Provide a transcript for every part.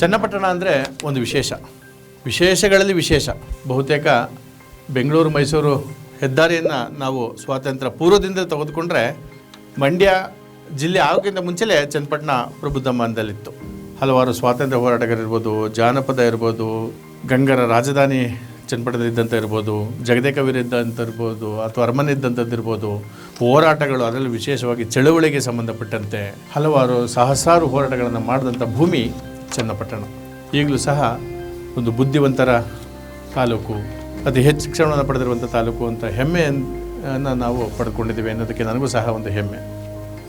ಚನ್ನಪಟ್ಟಣ ಅಂದರೆ ಒಂದು ವಿಶೇಷ. ವಿಶೇಷಗಳಲ್ಲಿ ವಿಶೇಷ. ಬಹುತೇಕ ಬೆಂಗಳೂರು, ಮೈಸೂರು ಹೆದ್ದಾರಿಯನ್ನು ನಾವು ಸ್ವಾತಂತ್ರ್ಯ ಪೂರ್ವದಿಂದ ತೆಗೆದುಕೊಂಡ್ರೆ ಮಂಡ್ಯ ಜಿಲ್ಲೆ ಆಗೋಕ್ಕಿಂತ ಮುಂಚೆಲೇ ಚನ್ನಪಟ್ಟಣ ಪ್ರಬುದ್ಧಮಾನದಲ್ಲಿತ್ತು ಹಲವಾರು ಸ್ವಾತಂತ್ರ್ಯ ಹೋರಾಟಗಾರಿರ್ಬೋದು ಜಾನಪದ ಇರ್ಬೋದು, ಗಂಗರ ರಾಜಧಾನಿ ಚನ್ನಪಟ್ಟಣದಲ್ಲಿದ್ದಂಥ ಇರ್ಬೋದು ಇದ್ದಂಥ ಇರ್ಬೋದು, ಅಥವಾ ಅರಮನೆ ಇದ್ದಂಥದ್ದು ಇರ್ಬೋದು, ಹೋರಾಟಗಳು ಅದರಲ್ಲಿ ವಿಶೇಷವಾಗಿ ಚಳುವಳಿಗೆ ಸಂಬಂಧಪಟ್ಟಂತೆ ಹಲವಾರು ಸಹಸ್ರಾರು ಹೋರಾಟಗಳನ್ನು ಮಾಡಿದಂಥ ಭೂಮಿ ಚನ್ನಪಟ್ಟಣ ಈಗಲೂ ಸಹ ಒಂದು ಬುದ್ಧಿವಂತರ ತಾಲೂಕು, ಅತಿ ಹೆಚ್ಚು ಶಿಕ್ಷಣವನ್ನು ಪಡೆದಿರುವಂಥ ತಾಲೂಕು ಅಂತ ಹೆಮ್ಮೆಯನ್ನು ನಾವು ಪಡ್ಕೊಂಡಿದ್ದೀವಿ ಅನ್ನೋದಕ್ಕೆ ನನಗೂ ಸಹ ಒಂದು ಹೆಮ್ಮೆ.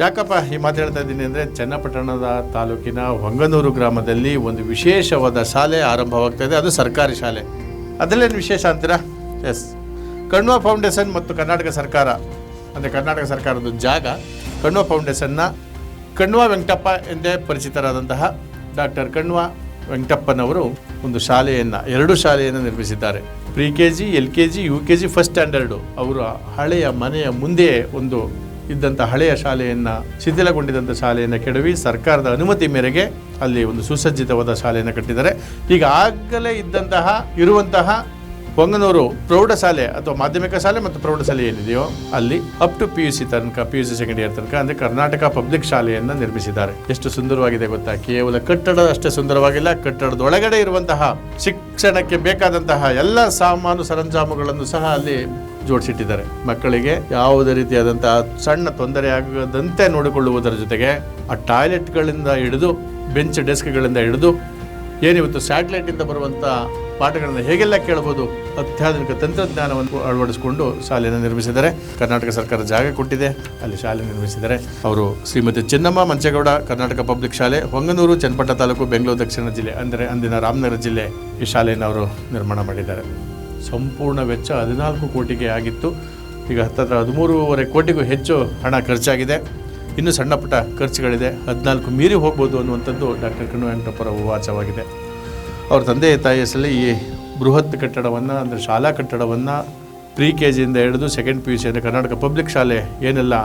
ಯಾಕಪ್ಪ ಈ ಮಾತು ಹೇಳ್ತಾ ಇದ್ದೀನಿ ಅಂದರೆ ಚನ್ನಪಟ್ಟಣದ ತಾಲೂಕಿನ ಹೊಂಗನೂರು ಗ್ರಾಮದಲ್ಲಿ ಒಂದು ವಿಶೇಷವಾದ ಶಾಲೆ ಆರಂಭವಾಗ್ತಾ ಇದೆ. ಅದು ಸರ್ಕಾರಿ ಶಾಲೆ. ಅದರಲ್ಲೇನು ವಿಶೇಷ ಅಂತೀರಾ? ಎಸ್ ಕಣ್ವ ಫೌಂಡೇಶನ್ ಮತ್ತು ಕರ್ನಾಟಕ ಸರ್ಕಾರ. ಅಂದರೆ ಕರ್ನಾಟಕ ಸರ್ಕಾರದ ಜಾಗ ಕಣ್ವ ಫೌಂಡೇಶನ್ನ ಕಣ್ವ ವೆಂಕಟಪ್ಪ ಎಂದೇ ಪರಿಚಿತರಾದಂತಹ ಡಾಕ್ಟರ್ ಕಣ್ವ ವೆಂಕಟಪ್ಪನವರು ಒಂದು ಶಾಲೆಯನ್ನು, ಎರಡು ಶಾಲೆಯನ್ನು ನಿರ್ಮಿಸಿದ್ದಾರೆ. Pre K G L K G U K G first standard ಅವರ ಹಳೆಯ ಮನೆಯ ಮುಂದೆ ಒಂದು ಇದ್ದಂಥ ಹಳೆಯ ಶಾಲೆಯನ್ನು ಶಿಥಿಲಗೊಂಡಿದ್ದಂಥ ಶಾಲೆಯನ್ನು ಕೆಡವಿ ಸರ್ಕಾರದ ಅನುಮತಿ ಮೇರೆಗೆ ಅಲ್ಲಿ ಒಂದು ಸುಸಜ್ಜಿತವಾದ ಶಾಲೆಯನ್ನು ಕಟ್ಟಿದ್ದಾರೆ. ಈಗ ಆಗಲೇ ಇದ್ದಂತಹ, ಇರುವಂತಹ ಹೊಂಗನೂರು ಪ್ರೌಢಶಾಲೆ ಅಥವಾ ಮಾಧ್ಯಮಿಕ ಶಾಲೆ ಮತ್ತು ಪ್ರೌಢಶಾಲೆ ಏನಿದೆಯೋ ಅಲ್ಲಿ up to P U C ತನಕ P U C second year ತನಕ ಅಂದರೆ ಕರ್ನಾಟಕ ಪಬ್ಲಿಕ್ ಶಾಲೆಯನ್ನು ನಿರ್ಮಿಸಿದ್ದಾರೆ. ಎಷ್ಟು ಸುಂದರವಾಗಿದೆ ಗೊತ್ತಾ? ಕೇವಲ ಕಟ್ಟಡ ಅಷ್ಟೇ ಸುಂದರವಾಗಿಲ್ಲ ಕಟ್ಟಡದ ಒಳಗಡೆ ಇರುವಂತಹ ಶಿಕ್ಷಣಕ್ಕೆ ಬೇಕಾದಂತಹ ಎಲ್ಲ ಸಾಮಾನು ಸರಂಜಾಮುಗಳನ್ನು ಸಹ ಅಲ್ಲಿ ಜೋಡಿಸಿಟ್ಟಿದ್ದಾರೆ. ಮಕ್ಕಳಿಗೆ ಯಾವುದೇ ರೀತಿಯಾದಂತಹ ಸಣ್ಣ ತೊಂದರೆ ಆಗದಂತೆ ನೋಡಿಕೊಳ್ಳುವುದರ ಜೊತೆಗೆ ಆ ಟಾಯ್ಲೆಟ್ಗಳಿಂದ ಹಿಡಿದು ಬೆಂಚ್ ಡೆಸ್ಕ್ಗಳಿಂದ ಹಿಡಿದು, ಏನಿವತ್ತು ಸ್ಯಾಟಲೈಟಿಂದ ಬರುವಂಥ ಪಾಠಗಳನ್ನು ಹೇಗೆಲ್ಲ ಕೇಳಬಹುದು? ಅತ್ಯಾಧುನಿಕ ತಂತ್ರಜ್ಞಾನವನ್ನು ಅಳವಡಿಸಿಕೊಂಡು ಶಾಲೆಯನ್ನು ನಿರ್ಮಿಸಿದ್ದಾರೆ. ಕರ್ನಾಟಕ ಸರ್ಕಾರ ಜಾಗ ಕೊಟ್ಟಿದೆ. ಅಲ್ಲಿ ಶಾಲೆ ನಿರ್ಮಿಸಿದ್ದಾರೆ. ಅವರು ಶ್ರೀಮತಿ ಚೆನ್ನಮ್ಮ ಮಂಚೇಗೌಡ, ಕರ್ನಾಟಕ ಪಬ್ಲಿಕ್ ಶಾಲೆ, ಹೊಂಗನೂರು, ಚನ್ನಪಟ್ಟ ತಾಲೂಕು, ಬೆಂಗಳೂರು, ದಕ್ಷಿಣ ಜಿಲ್ಲೆ, ಅಂದರೆ ಅಂದಿನ ರಾಮನಗರ ಜಿಲ್ಲೆ ಈ ಶಾಲೆಯನ್ನು ಅವರು ನಿರ್ಮಾಣ ಮಾಡಿದ್ದಾರೆ. ಸಂಪೂರ್ಣ ವೆಚ್ಚ ಹದಿನಾಲ್ಕು ಕೋಟಿಗೆ ಆಗಿತ್ತು. ಈಗ ಹತ್ತತ್ರ ಹದಿಮೂರುವರೆ ಕೋಟಿಗೂ ಹೆಚ್ಚು ಹಣ ಖರ್ಚಾಗಿದೆ. ಇನ್ನೂ ಸಣ್ಣ ಪುಟ್ಟ ಖರ್ಚುಗಳಿದೆ. ಹದಿನಾಲ್ಕು ಮೀರಿ ಹೋಗ್ಬೋದು ಅನ್ನುವಂಥದ್ದು ಡಾಕ್ಟರ್ ಕಣ್ಣು ವೆಂಕಟಪ್ಪರ ವಾಚವಾಗಿದೆ. ಅವ್ರ ತಂದೆ ತಾಯಿ ಹೆಸರಲ್ಲಿ ಈ ಬೃಹತ್ ಕಟ್ಟಡವನ್ನು, ಅಂದರೆ ಶಾಲಾ ಕಟ್ಟಡವನ್ನು ಪ್ರಿ ಕೆ ಜಿಯಿಂದ ಹಿಡಿದು ಸೆಕೆಂಡ್ ಪಿ ಯು ಸಿ ಅಂದರೆ ಕರ್ನಾಟಕ ಪಬ್ಲಿಕ್ ಶಾಲೆ ಏನೆಲ್ಲ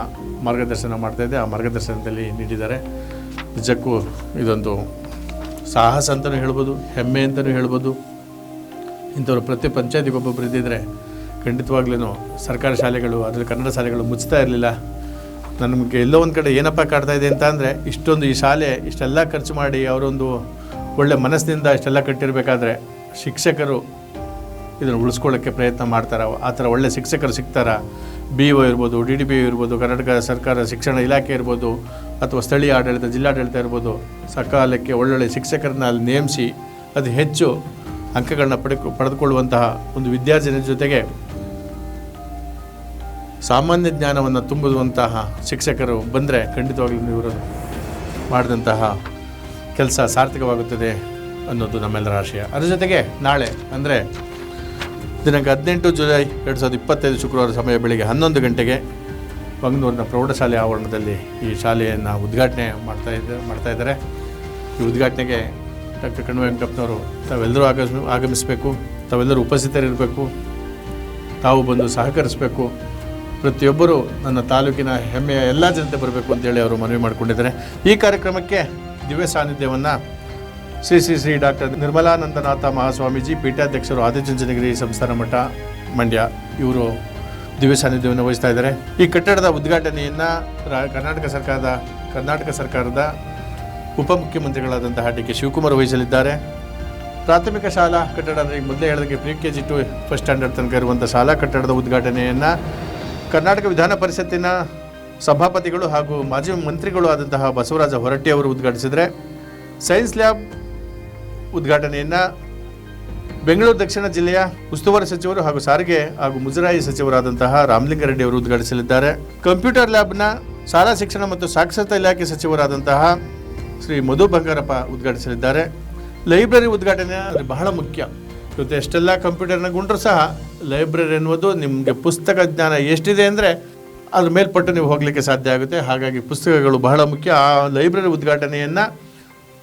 ಮಾರ್ಗದರ್ಶನ ಮಾಡ್ತಾಯಿದೆ ಆ ಮಾರ್ಗದರ್ಶನದಲ್ಲಿ ನೀಡಿದ್ದಾರೆ. ನಿಜಕ್ಕೂ ಇದೊಂದು ಸಾಹಸ ಅಂತಲೂ ಹೇಳ್ಬೋದು, ಹೆಮ್ಮೆ ಅಂತಲೂ ಹೇಳ್ಬೋದು. ಇಂಥವ್ರು ಪ್ರತಿ ಪಂಚಾಯತಿಗೆ ಒಬ್ಬೊಬ್ಬರು ಇದ್ದಿದ್ದರೆ ಖಂಡಿತವಾಗ್ಲೂ ಸರ್ಕಾರಿ ಶಾಲೆಗಳು, ಅದರಲ್ಲಿ ಕನ್ನಡ ಶಾಲೆಗಳು ಮುಚ್ತಾ ಇರಲಿಲ್ಲ. ನಮಗೆ ಎಲ್ಲೋ ಒಂದು ಕಡೆ ಏನಪ್ಪ ಕಾಡ್ತಾ ಇದೆ ಅಂತ ಅಂದರೆ, ಇಷ್ಟೊಂದು ಈ ಶಾಲೆ, ಇಷ್ಟೆಲ್ಲ ಖರ್ಚು ಮಾಡಿ ಅವರೊಂದು ಒಳ್ಳೆ ಮನಸ್ಸಿನಿಂದ ಇಷ್ಟೆಲ್ಲ ಕಟ್ಟಿರಬೇಕಾದ್ರೆ ಶಿಕ್ಷಕರು ಇದನ್ನು ಉಳಿಸ್ಕೊಳ್ಳೋಕ್ಕೆ ಪ್ರಯತ್ನ ಮಾಡ್ತಾರೆ. ಆ ಥರ ಒಳ್ಳೆ ಶಿಕ್ಷಕರು ಸಿಗ್ತಾರ. ಬಿ ಒ ಇರ್ಬೋದು ಡಿ ಡಿ ಪಿ ಇರ್ಬೋದು, ಕರ್ನಾಟಕ ಸರ್ಕಾರ ಶಿಕ್ಷಣ ಇಲಾಖೆ ಇರ್ಬೋದು, ಅಥವಾ ಸ್ಥಳೀಯ ಆಡಳಿತ, ಜಿಲ್ಲಾಡಳಿತ ಇರ್ಬೋದು, ಸಕಾಲಕ್ಕೆ ಒಳ್ಳೊಳ್ಳೆ ಶಿಕ್ಷಕರನ್ನ ಅಲ್ಲಿ ನೇಮಿಸಿ ಅದು ಹೆಚ್ಚು ಅಂಕಗಳನ್ನ ಪಡೆದು ಪಡೆದುಕೊಳ್ಳುವಂತಹ ಒಂದು ವಿದ್ಯಾರ್ಥಿನ ಜೊತೆಗೆ ಸಾಮಾನ್ಯ ಜ್ಞಾನವನ್ನು ತುಂಬುವಂತಹ ಶಿಕ್ಷಕರು ಬಂದರೆ ಖಂಡಿತವಾಗ್ಲೂ ಇವರು ಮಾಡಿದಂತಹ ಕೆಲಸ ಸಾರ್ಥಕವಾಗುತ್ತದೆ ಅನ್ನೋದು ನಮ್ಮೆಲ್ಲರ ಆಶಯ. ಅದರ ಜೊತೆಗೆ ನಾಳೆ, ಅಂದರೆ ದಿನಾಂಕ ಹದಿನೆಂಟು ಜುಲೈ ಎರಡು ಸಾವಿರದ ಇಪ್ಪತ್ತೈದು ಶುಕ್ರವಾರ ಸಮಯ ಬೆಳಿಗ್ಗೆ ಹನ್ನೊಂದು ಗಂಟೆಗೆ ಮಂಗಳೂರಿನ ಪ್ರೌಢಶಾಲೆ ಆವರಣದಲ್ಲಿ ಈ ಶಾಲೆಯನ್ನು ಉದ್ಘಾಟನೆ ಮಾಡ್ತಾ ಇದ್ದ, ಮಾಡ್ತಾ ಇದ್ದಾರೆ. ಈ ಉದ್ಘಾಟನೆಗೆ ಡಾಕ್ಟರ್ ಕಣ್ಣು ವೆಂಕಟಪ್ಪನವರು ತಾವೆಲ್ಲರೂ ಆಗಮಿಸ್, ಆಗಮಿಸಬೇಕು, ತಾವೆಲ್ಲರೂ ಉಪಸ್ಥಿತರಿರಬೇಕು, ತಾವು ಬಂದು ಸಹಕರಿಸಬೇಕು. ಪ್ರತಿಯೊಬ್ಬರು ನನ್ನ ತಾಲೂಕಿನ ಹೆಮ್ಮೆಯ ಎಲ್ಲ ಜನತೆ ಬರಬೇಕು ಅಂತೇಳಿ ಅವರು ಮನವಿ ಮಾಡಿಕೊಂಡಿದ್ದಾರೆ. ಈ ಕಾರ್ಯಕ್ರಮಕ್ಕೆ ದಿವ್ಯ ಸಾನ್ನಿಧ್ಯವನ್ನು ಶ್ರೀ ಶ್ರೀ ಶ್ರೀ ಡಾಕ್ಟರ್ ನಿರ್ಮಲಾನಂದನಾಥ ಮಹಾಸ್ವಾಮೀಜಿ ಪೀಠಾಧ್ಯಕ್ಷರು ಆದಿಚುಂಚನಗಿರಿ ಸಂಸ್ಥಾನ ಮಠ ಮಂಡ್ಯ ಇವರು ದಿವ್ಯ ಸಾನ್ನಿಧ್ಯವನ್ನು ವಹಿಸ್ತಾ ಇದ್ದಾರೆ. ಈ ಕಟ್ಟಡದ ಉದ್ಘಾಟನೆಯನ್ನು ಕರ್ನಾಟಕ ಸರ್ಕಾರದ ಕರ್ನಾಟಕ ಸರ್ಕಾರದ ಉಪಮುಖ್ಯಮಂತ್ರಿಗಳಾದಂತಹ ಡಿ ಕೆ ಶಿವಕುಮಾರ್ ವಹಿಸಲಿದ್ದಾರೆ. ಪ್ರಾಥಮಿಕ ಶಾಲಾ ಕಟ್ಟಡ ಅಂದರೆ ಈಗ ಮೊದಲೇ ಹೇಳೋದಕ್ಕೆ pre K G to first standard ತನಕ ಇರುವಂಥ ಶಾಲಾ ಕಟ್ಟಡದ ಉದ್ಘಾಟನೆಯನ್ನು ಕರ್ನಾಟಕ ವಿಧಾನ ಪರಿಷತ್ತಿನ ಸಭಾಪತಿಗಳು ಹಾಗೂ ಮಾಜಿ ಮಂತ್ರಿಗಳು ಆದಂತಹ ಬಸವರಾಜ ಹೊರಟ್ಟಿ ಅವರು ಉದ್ಘಾಟಿಸಿದರೆ ಸೈನ್ಸ್ ಲ್ಯಾಬ್ ಉದ್ಘಾಟನೆಯನ್ನು ಬೆಂಗಳೂರು ದಕ್ಷಿಣ ಜಿಲ್ಲೆಯ ಉಸ್ತುವಾರಿ ಸಚಿವರು ಹಾಗೂ ಸಾರಿಗೆ ಹಾಗೂ ಮುಜರಾಯಿ ಸಚಿವರಾದಂತಹ ರಾಮಲಿಂಗಾರೆಡ್ಡಿ ಅವರು ಉದ್ಘಾಟಿಸಲಿದ್ದಾರೆ. ಕಂಪ್ಯೂಟರ್ ಲ್ಯಾಬ್ನ ಶಾಲಾ ಶಿಕ್ಷಣ ಮತ್ತು ಸಾಕ್ಷರತಾ ಇಲಾಖೆ ಸಚಿವರಾದಂತಹ ಶ್ರೀ ಮಧು ಬಂಗಾರಪ್ಪ ಉದ್ಘಾಟಿಸಲಿದ್ದಾರೆ. ಲೈಬ್ರರಿ ಉದ್ಘಾಟನೆ ಬಹಳ ಮುಖ್ಯ. ಇವತ್ತು ಎಷ್ಟೆಲ್ಲ ಕಂಪ್ಯೂಟರ್ನ ಗುಂಡ್ರು ಸಹ ಲೈಬ್ರರಿ ಎನ್ನುವುದು ನಿಮಗೆ ಪುಸ್ತಕ ಜ್ಞಾನ ಎಷ್ಟಿದೆ ಅಂದರೆ ಅದ್ರ ಮೇಲ್ಪಟ್ಟು ನೀವು ಹೋಗಲಿಕ್ಕೆ ಸಾಧ್ಯ ಆಗುತ್ತೆ. ಹಾಗಾಗಿ ಪುಸ್ತಕಗಳು ಬಹಳ ಮುಖ್ಯ. ಆ ಲೈಬ್ರರಿ ಉದ್ಘಾಟನೆಯನ್ನು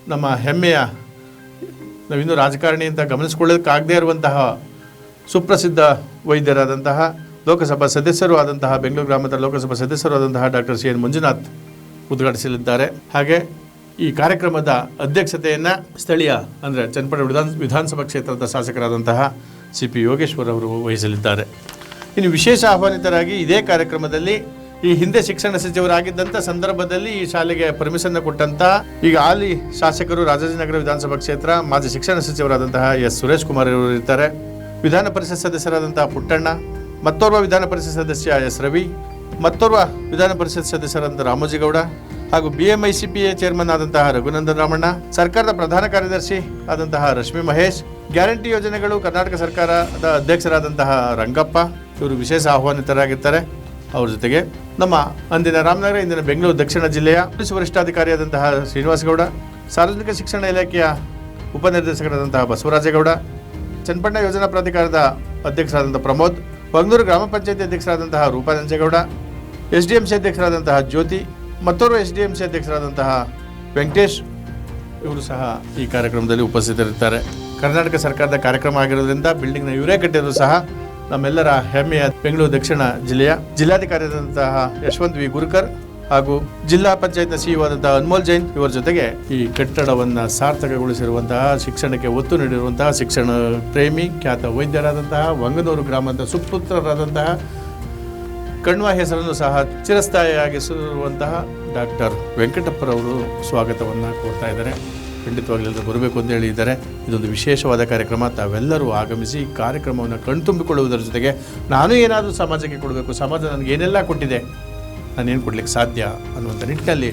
ನಮ್ಮ ಹೆಮ್ಮೆಯ ನಾವಿನ್ನೂ ರಾಜಕಾರಣಿ ಅಂತ ಗಮನಿಸ್ಕೊಳ್ಳೋದಕ್ಕಾಗದೇ ಇರುವಂತಹ ಸುಪ್ರಸಿದ್ಧ ವೈದ್ಯರಾದಂತಹ, ಲೋಕಸಭಾ ಸದಸ್ಯರು ಆದಂತಹ, ಬೆಂಗಳೂರು ಗ್ರಾಮದ ಲೋಕಸಭಾ ಸದಸ್ಯರು ಆದಂತಹ ಡಾಕ್ಟರ್ ಸಿ ಎನ್ ಮಂಜುನಾಥ್ ಉದ್ಘಾಟಿಸಲಿದ್ದಾರೆ. ಹಾಗೆ ಈ ಕಾರ್ಯಕ್ರಮದ ಅಧ್ಯಕ್ಷತೆಯನ್ನು ಸ್ಥಳೀಯ ಅಂದರೆ ಚನ್ನಪಟ್ಟಣ ವಿಧಾನ ವಿಧಾನಸಭಾ ಕ್ಷೇತ್ರದ ಶಾಸಕರಾದಂತಹ ಸಿ ಪಿ ಯೋಗೇಶ್ವರ್ ಅವರು ವಹಿಸಲಿದ್ದಾರೆ. ಇನ್ನು ವಿಶೇಷ ಆಹ್ವಾನಿತರಾಗಿ ಇದೇ ಕಾರ್ಯಕ್ರಮದಲ್ಲಿ ಈ ಹಿಂದೆ ಶಿಕ್ಷಣ ಸಚಿವರಾಗಿದ್ದಂಥ ಸಂದರ್ಭದಲ್ಲಿ ಈ ಶಾಲೆಗೆ ಪರ್ಮಿಷನ್ ಕೊಟ್ಟಂತ ಈಗ ಹಾಲಿ ಶಾಸಕರು ರಾಜಾಜಿನಗರ ವಿಧಾನಸಭಾ ಕ್ಷೇತ್ರ, ಮಾಜಿ ಶಿಕ್ಷಣ ಸಚಿವರಾದಂತಹ ಎಸ್. ಸುರೇಶ್ ಕುಮಾರ್ ಅವರು ಇರ್ತಾರೆ ವಿಧಾನ ಪರಿಷತ್ ಸದಸ್ಯರಾದಂತಹ ಪುಟ್ಟಣ್ಣ, ಮತ್ತೋರ್ವ ವಿಧಾನ ಪರಿಷತ್ ಸದಸ್ಯ ಎಸ್. ರವಿ, ಮತ್ತೋರ್ವ ವಿಧಾನ ಪರಿಷತ್ ಸದಸ್ಯರಾದಂಥ ರಾಮೋಜಿಗೌಡ ಹಾಗೂ B M I C P A chairman ಆದಂತಹ ರಘುನಂದನ್ ರಾಮಣ್ಣ, ಸರ್ಕಾರದ ಪ್ರಧಾನ ಕಾರ್ಯದರ್ಶಿ ಆದಂತಹ ರಶ್ಮಿ ಮಹೇಶ್, ಗ್ಯಾರಂಟಿ ಯೋಜನೆಗಳು ಕರ್ನಾಟಕ ಸರ್ಕಾರದ ಅಧ್ಯಕ್ಷರಾದಂತಹ ರಂಗಪ್ಪ ಇವರು ವಿಶೇಷ ಆಹ್ವಾನಿತರಾಗಿರ್ತಾರೆ. ಅವ್ರ ಜೊತೆಗೆ ನಮ್ಮ ಅಂದಿನ ರಾಮನಗರ, ಇಂದಿನ ಬೆಂಗಳೂರು, ದಕ್ಷಿಣ ಜಿಲ್ಲೆಯ ಪೊಲೀಸ್ ವರಿಷ್ಠಾಧಿಕಾರಿಯಾದಂತಹ ಶ್ರೀನಿವಾಸಗೌಡ, ಸಾರ್ವಜನಿಕ ಶಿಕ್ಷಣ ಇಲಾಖೆಯ ಉಪನಿರ್ದೇಶಕರಾದಂತಹ ಬಸವರಾಜೇಗೌಡ ಚನ್ನಪಣ್ಣ ಯೋಜನಾ ಪ್ರಾಧಿಕಾರದ ಅಧ್ಯಕ್ಷರಾದಂಥ ಪ್ರಮೋದ್ ಬಂಗಳೂರು ಗ್ರಾಮ ಪಂಚಾಯತಿ ಅಧ್ಯಕ್ಷರಾದಂತಹ Roopa Nanjegowda S D M C ಅಧ್ಯಕ್ಷರಾದಂತಹ ಜ್ಯೋತಿ, ಮತ್ತೋರ್ವ ಎಸ್ ಡಿ ಎಂ ಸಿ ಅಧ್ಯಕ್ಷರಾದಂತಹ ವೆಂಕಟೇಶ್ ಇವರು ಸಹ ಈ ಕಾರ್ಯಕ್ರಮದಲ್ಲಿ ಉಪಸ್ಥಿತರಿರ್ತಾರೆ ಕರ್ನಾಟಕ ಸರ್ಕಾರದ ಕಾರ್ಯಕ್ರಮ ಆಗಿರೋದ್ರಿಂದ ಬಿಲ್ಡಿಂಗ್ನ ಇವರೇ ಕಟ್ಟಿದ್ರು ಸಹ ನಮ್ಮೆಲ್ಲರ ಹೆಮ್ಮೆಯ ಬೆಂಗಳೂರು ದಕ್ಷಿಣ ಜಿಲ್ಲೆಯ ಜಿಲ್ಲಾಧಿಕಾರಿಯಾದಂತಹ ಯಶವಂತ್ ವಿ. ಗುರುಕರ್ ಹಾಗೂ ಜಿಲ್ಲಾ ಪಂಚಾಯತ್ನ ಸಿಇಒ ಆದಂತಹ ಅನ್ಮೋಲ್ ಜೈನ್ ಇವರ ಜೊತೆಗೆ ಈ ಕಟ್ಟಡವನ್ನು ಸಾರ್ಥಕಗೊಳಿಸಿರುವಂತಹ ಶಿಕ್ಷಣಕ್ಕೆ ಒತ್ತು ನೀಡಿರುವಂತಹ ಶಿಕ್ಷಣ ಪ್ರೇಮಿ, ಖ್ಯಾತ ವೈದ್ಯರಾದಂತಹ, ವಂಗನೂರು ಗ್ರಾಮದ ಸುಪುತ್ರರಾದಂತಹ ಕಣ್ವ ಹೆಸರನ್ನು ಸಹ ಚಿರಸ್ಥಾಯಿಯಾಗಿಸಿರುವಂತಹ ಡಾಕ್ಟರ್ ವೆಂಕಟಪ್ಪರವರು ಸ್ವಾಗತವನ್ನು ಕೋರ್ತಾ ಇದ್ದಾರೆ. ಖಂಡಿತವಾಗ್ಲೂ ಎಲ್ಲರೂ ಬರಬೇಕು ಅಂತ ಹೇಳಿದ್ದಾರೆ ಇದೊಂದು ವಿಶೇಷವಾದ ಕಾರ್ಯಕ್ರಮ. ತಾವೆಲ್ಲರೂ ಆಗಮಿಸಿ ಈ ಕಾರ್ಯಕ್ರಮವನ್ನು ಕಣ್ತುಂಬಿಕೊಳ್ಳುವುದರ ಜೊತೆಗೆ ನಾನು ಏನಾದರೂ ಸಮಾಜಕ್ಕೆ ಕೊಡಬೇಕು, ಸಮಾಜ ನನಗೆ ಏನೆಲ್ಲ ಕೊಟ್ಟಿದೆ, ನಾನೇನು ಕೊಡಲಿಕ್ಕೆ ಸಾಧ್ಯ ಅನ್ನುವಂಥ ನಿಟ್ಟಿನಲ್ಲಿ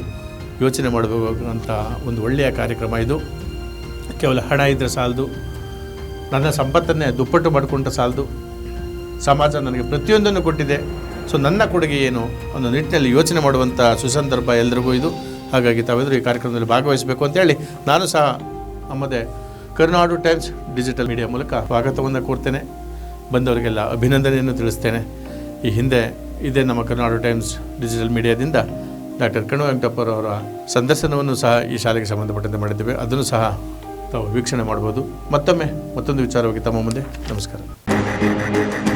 ಯೋಚನೆ ಮಾಡಬೇಕು ಅಂತ ಒಂದು ಒಳ್ಳೆಯ ಕಾರ್ಯಕ್ರಮ ಇದು. ಕೇವಲ ಹಣ ಇದ್ದರೆ ಸಾಲದು, ನನ್ನ ಸಂಪತ್ತನ್ನೇ ದುಪ್ಪಟ್ಟು ಮಾಡಿಕೊಂಡ್ರೆ ಸಾಲದು. ಸಮಾಜ ನನಗೆ ಪ್ರತಿಯೊಂದನ್ನು ಕೊಟ್ಟಿದೆ. ಸೊ ನನ್ನ ಕೊಡುಗೆ ಏನು ಅನ್ನೋ ನಿಟ್ಟಿನಲ್ಲಿ ಯೋಚನೆ ಮಾಡುವಂಥ ಸುಸಂದರ್ಭ ಎಲ್ರಿಗೂ ಇದು. ಹಾಗಾಗಿ ತಾವೆಲ್ಲರೂ ಈ ಕಾರ್ಯಕ್ರಮದಲ್ಲಿ ಭಾಗವಹಿಸಬೇಕು ಅಂತೇಳಿ ನಾನು ಸಹ ನಮ್ಮದೇ ಕರುನಾಡು ಟೈಮ್ಸ್ ಡಿಜಿಟಲ್ ಮೀಡಿಯಾ ಮೂಲಕ ಸ್ವಾಗತವನ್ನು ಕೋರ್ತೇನೆ. ಬಂದವರಿಗೆಲ್ಲ ಅಭಿನಂದನೆಯನ್ನು ತಿಳಿಸ್ತೇನೆ. ಈ ಹಿಂದೆ ಇದೇ ನಮ್ಮ ಕರುನಾಡು ಟೈಮ್ಸ್ ಡಿಜಿಟಲ್ ಮೀಡಿಯಾದಿಂದ ಡಾಕ್ಟರ್ ಕಣ್ಣು ವೆಂಕಟಪ್ಪರವರ ಸಂದರ್ಶನವನ್ನು ಸಹ ಈ ಶಾಲೆಗೆ ಸಂಬಂಧಪಟ್ಟಂತೆ ಮಾಡಿದ್ದೇವೆ. ಅದನ್ನು ಸಹ ತಾವು ವೀಕ್ಷಣೆ ಮಾಡ್ಬೋದು ಮತ್ತೊಮ್ಮೆ ಮತ್ತೊಂದು ವಿಚಾರವಾಗಿ ತಮ್ಮ ಮುಂದೆ. ನಮಸ್ಕಾರ.